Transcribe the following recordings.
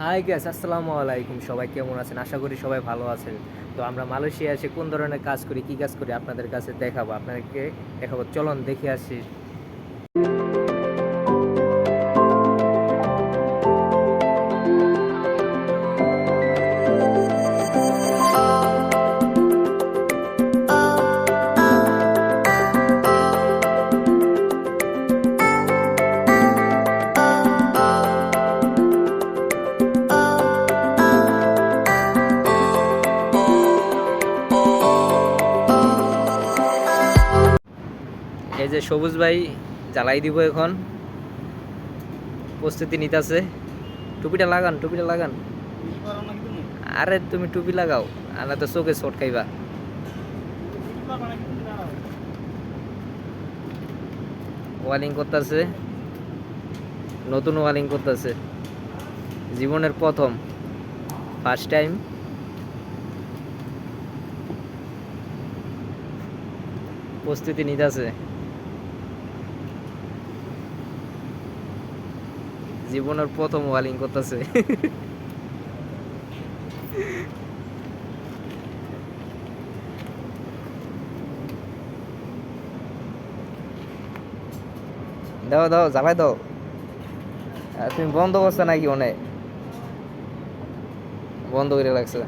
High gas আসসালামু আলাইকুম। সবাই কেমন আছেন? আশা করি সবাই ভালো আছেন। তো আমরা মালয়েশিয়া এসে কোন ধরনের কাজ করি, কি কাজ করি আপনাদের কাছে দেখাবো। আপনাদেরকে দেখাবো। চলন দেখে আসি। এই যে সবুজ ভাই জ্বালাই দিব এখন। প্রস্তুতি নিতেছে। টুপিটা লাগান টুপিটা লাগান। আরে তুমি টুপি লাগাও, আর তো চোখে চট খাইবা। ওয়ালিং করতেছে। নতুন ওয়ালিং করতেছে। জীবনের প্রথম ফার্স্ট টাইম প্রস্তুতি নিতেছে। জীবনের প্রথম ওয়ালিং করতেছে। দাও দাও, জ্বালাই দাও। তুমি বন্ধ করছ নাকি অনেক বন্ধ করে লাগছে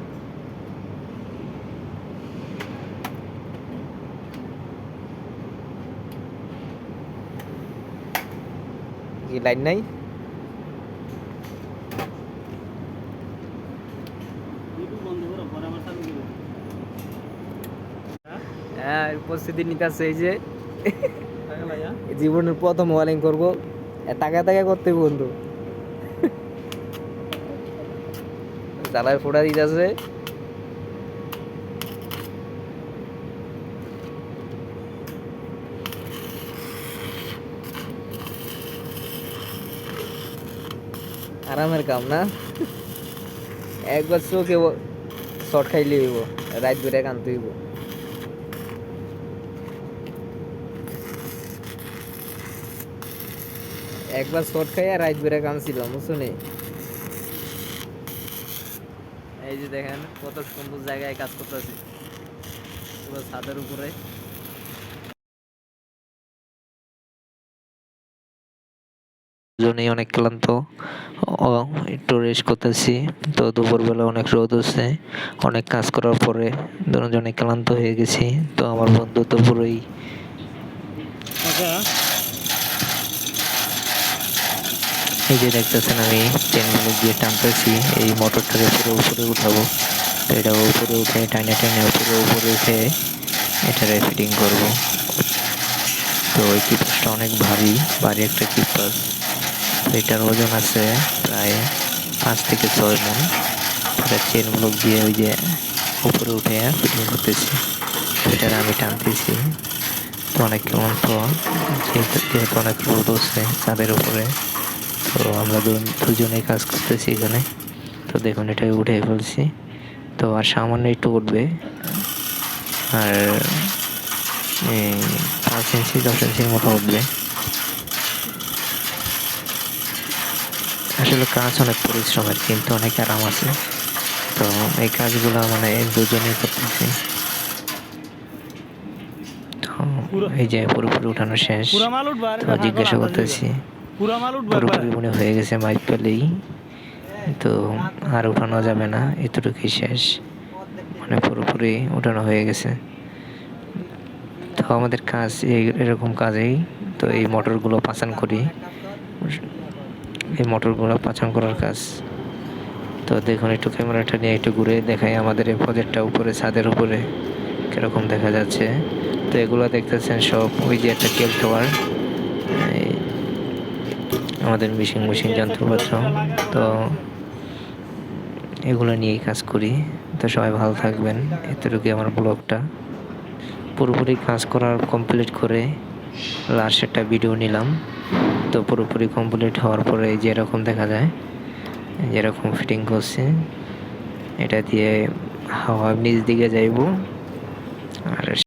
কি লাইন নাই? হ্যাঁ উপস্থিতি নিতেছে এই যে। জীবনের প্রথম ওয়ালিং করব। টাকা টাকা করতে বন্ধু। জ্বালায় ফোটা দিতেছে আরামের কাম না? একবার চোখে শর্ট খাইলে হইব রাত ধরে কানতে হইব। একবার শর্ট খাই আর রাত ধরে কানছিলাম বুঝছ? এই যে দেখেন, কত সুন্দর জায়গায় কাজ করতেছি। পুরো ছাদের উপরে। দুজনেই অনেক ক্লান্ত। ও, একটু রেস্ট করতেছি। তো দুপুরবেলা অনেক রোদ হচ্ছে। অনেক কাজ করার পরে দুজনে ক্লান্ত হয়ে গেছি। তো আমার বন্ধু তো পুরোই এই যে দেখতেছেন আমি চেনগুলো দিয়ে টানতেছি, এই মোটরটাকে পুরো উপরে উঠাবো। তো এটা উপরে উঠে টাইনে টাইনে পুরো উপরে উঠে এটারে ফিটিং করব। তো এই কিপাসটা অনেক ভারী ভারী একটা কিপাস এটার ওজন আছে প্রায় পাঁচ থেকে ছয় মন। এটা চেন ব্লক দিয়ে ওই যে উপরে উঠে ফিটিং করতেছি। সেটার আমি টানতেছি। তো অনেক ক্লান্ত যেহেতু যেহেতু অনেক রোদ হচ্ছে তাদের উপরে। তো আমরা দুজনেই কাজ করতেছি এখানে। তো দেখুন এটা উঠে ফেলছি। তো আর সামান্য একটু উঠবে। আর পাঁচ ইঞ্চি দশ ইঞ্চির মতো উঠবে। আসলে কাজ অনেক পরিশ্রমের কিন্তু অনেক আরাম আছে। তো এই কাজগুলো মানে দুজনেই করতেছি। এই যে পুরোপুরি উঠানো শেষ। তো জিজ্ঞাসা করতেছি। পুরা মাল উঠবা পুরোপুরি মনে হয়ে গেছে মাইক পেলেই। তো আর উঠানো যাবে না এতটুকুই শেষ। মানে পুরোপুরি উঠানো হয়ে গেছে। তো আমাদের কাজ এই- এরকম কাজেই। তো এই মোটরগুলো পাচান করি। এই মোটরগুলো পাচান করার কাজ। তো দেখুন একটু ক্যামেরাটা নিয়ে একটু ঘুরে দেখাই আমাদের এই প্রজেক্টটা উপরে ছাদের উপরে। কীরকম দেখা যাচ্ছে। তো এগুলো দেখতেছেন সব ওই যে একটা কেল টাওয়ার আমাদের মিশিং মেশিন যন্ত্রপাত্র তো এগুলো নিয়েই কাজ করি। তো সবাই ভালো থাকবেন। এতটুকুই আমার ব্লগটা। পুরোপুরি কাজ করার কমপ্লিট করে লাস্ট একটা ভিডিও নিলাম। তো পুরোপুরি কমপ্লিট হওয়ার পরে যেরকম দেখা যায়, যেরকম ফিটিং করছে, এটা দিয়ে হাওয়া নিচ দিকে যাইব। আর